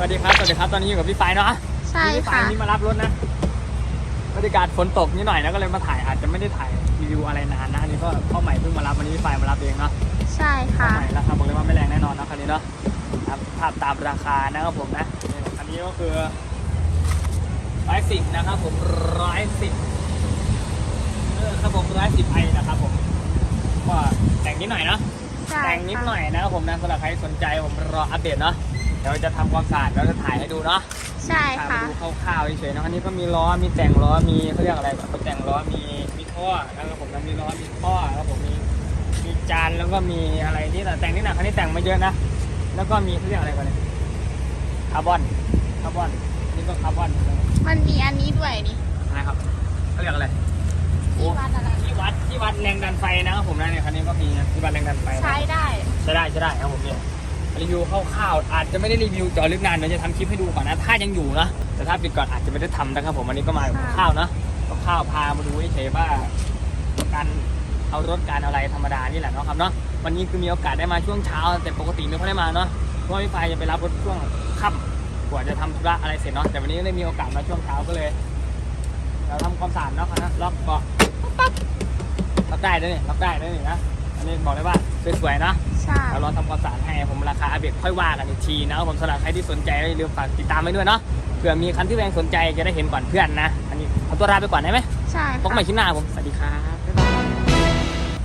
สวัสดีครับ สวัสดีครับ ตอนนี้อยู่กับพี่ไฟเนาะใช่พี่ไฟค่ะ นี่มารับรถนะ บรรยากาศฝนตกนิดหน่อยแล้วก็เลยมาถ่าย อาจจะไม่ได้ถ่ายรีวิวอะไรนานนะ อันนี้ก็เข้าใหม่เพิ่งมารับวันนี้พี่ไฟมารับเองเนาะใช่เข้าค่ะ ใหม่ราคาบอกเลยว่าไม่แรงแน่นอนนะคันนี้เนาะครับภาพตามราคานะครับผมนะนี่คันนี้ก็คือร้อยสิบนะครับผมร้อยสิบเออครับผมร้อยสิบไอนะครับผม ก็แต่งนิดหน่อยเนาะ ใช่แต่งนิดค่ะหน่อยนะครับผมนะสำหรับใครสนใจผมรออัปเดตเนาะ เดี๋ยวจะทำความสะอาดแล้วจะถ่ายให้ดูเนาะใช่ถ่ายค่ะมาดูคร่าวๆเฉยๆนะอันนี้ก็มีล้อมีแต่งล้อมีเขาเรียกอะไรแบบแต่งล้อมีมีท่อนะครับผมแล้วมีล้อมีท่อแล้วผมมีมีจานแล้วก็มีอะไรนี่แต่แต่งนิดหน่อยคันนี้แต่งมาเยอะนะแล้วก็มีเขาเรียกอะไรกันเนี่ยคาร์บอนคาร์บอนนี่ก็คาร์บอนมันมีอันนี้ด้วยนี่อะไรครับเขาเรียกอะไรที่วัดอะไรที่วัดที่วัดแรงดันไฟนะครับผมนะเนี่ยคันนี้ก็มีนะที่วัดแรงดันไฟนะ ใช้ได้ ใช้ได้ใช้ได้ครับผมเนี่ย รีวิวคร่าวๆอาจจะไม่ได้รีวิวเจอลึกนานเดี๋ยวจะทำคลิปให้ดูก่อนนะ ถ้ายังอยู่นะ แต่ถ้าปิดก่อนอาจจะไม่ได้ทำนะครับผมวันนี้ก็มาค่ะข้าวนะข้าวพามาดูเฉยๆว่าการเอารถการอะไรธรรมดานี่แหละเนาะครับเนาะวันนี้คือมีโอกาสได้มาช่วงเช้า แต่ปกติไม่ค่อยได้มาเนาะเพราะว่าพี่ไฟจะไปรับรถช่วงค่ำกว่าจะทำธุระอะไรเสร็จเนาะแต่วันนี้ได้มีโอกาสมาช่วงเช้าก็เลย เราทำความสะอาดเนาะครับนะล็อกเบาะปั๊บล็อกได้ด้วยนี่ล็อกได้ด้วยนี่นะ อันนี้บอกเลยว่าสวยๆนะใช่ เราลองทำความสะอาดให้ผมราคาอัปเดตค่อยว่ากันอีกทีนะครับผมสำหรับใครที่สนใจก็อย่าลืมฝากติดตามไปด้วยเนาะเผื่อมีคันที่แรงสนใจจะได้เห็นก่อนเพื่อนนะ อันนี้เอาตัวลาไปก่อนได้ไหมใช่พบค่ะ ใหม่คลิปหน้าผมสวัสดีครับ